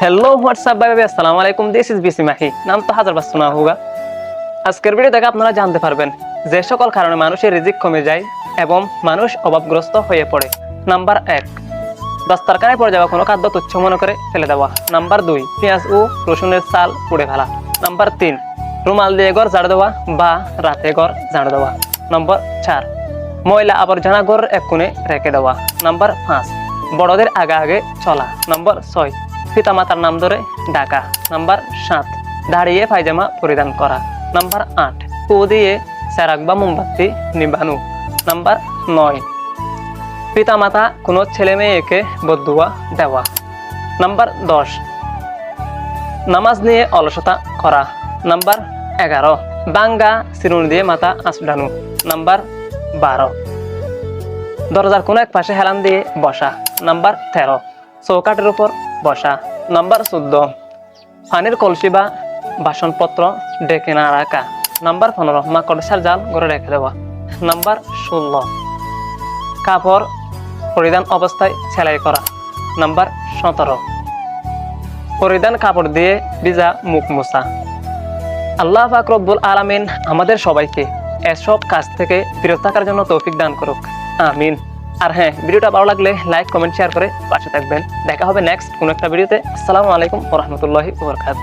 Hello WhatsApp ভাই ভাই, আসসালামু আলাইকুম দিস ইজ বিসি মাহি নাম তো হাজার বার শোনা হোগা। আজকের ভিডিও দেখে আপনারা জানতে পারবেন যে সকল কারণে মানুষের রিজিক কমে যায় এবং মানুষ অভাবগ্রস্ত হয়ে পড়ে। নাম্বার এক দস্তারখানায় পড়ে যাওয়া কোনো খাদ্য তুচ্ছ মনে করে ফেলে দেওয়া। নাম্বার দুই, পেঁয়াজ ও রসুনের চাল পুড়ে ফেলা। নাম্বার তিন, রুমাল দিয়ে ঘর ঝাড় দেওয়া বা রাতে ঘর ঝাড় দেওয়া। নম্বর চার, ময়লা আবর্জনা ঘর এক কোণে রেখে দেওয়া। নাম্বার পাঁচ, বড়দের আগে আগে চলা। নম্বর ছয় পিতামাতার নাম ধরে ডাকা। নাম্বার সাত, দাঁড়িয়ে পায়জামা পরিধান করা। নাম্বার আট, পু দিয়ে সেরাক বা মোমবাতি নিবানু নাম্বার নয়, পিতামাতা কোনো ছেলে মেয়েকে বদুয়া দেওয়া। নাম্বার দশ, নামাজ নিয়ে অলসতা করা। নাম্বার এগারো, বাঙ্গা চিরুনি দিয়ে মাথা আঁচড়ানো। নাম্বার বারো, দরজার কোনো এক পাশে হেলান দিয়ে বসা। নাম্বার তেরো চৌকাটের উপর বসা। নাম্বার চোদ্দ। পানির কলসি বা বাসনপত্র ডেকে না রাখা। নাম্বার পনেরো। মাকড়সার জাল ঘরে রেখে দেওয়া। নাম্বার ষোলো। কাপড় পরিধান অবস্থায় সেলাই করা। নাম্বার সতেরো। পরিধান কাপড় দিয়ে ভিজা মুখ মোছা। আল্লাহ পাক রব্বুল আলামিন আমাদের সবাইকে এসব কাজ থেকে বিরত থাকার জন্য তৌফিক দান করুক। আমিন। আর হ্যাঁ ভিডিওটা ভালো লাগলে লাইক কমেন্ট শেয়ার করে পাশে থাকবেন। দেখা হবে নেক্সট কোনো একটা ভিডিওতে। আসসালামু আলাইকুম রহমতুল্লাহ ওবরকাত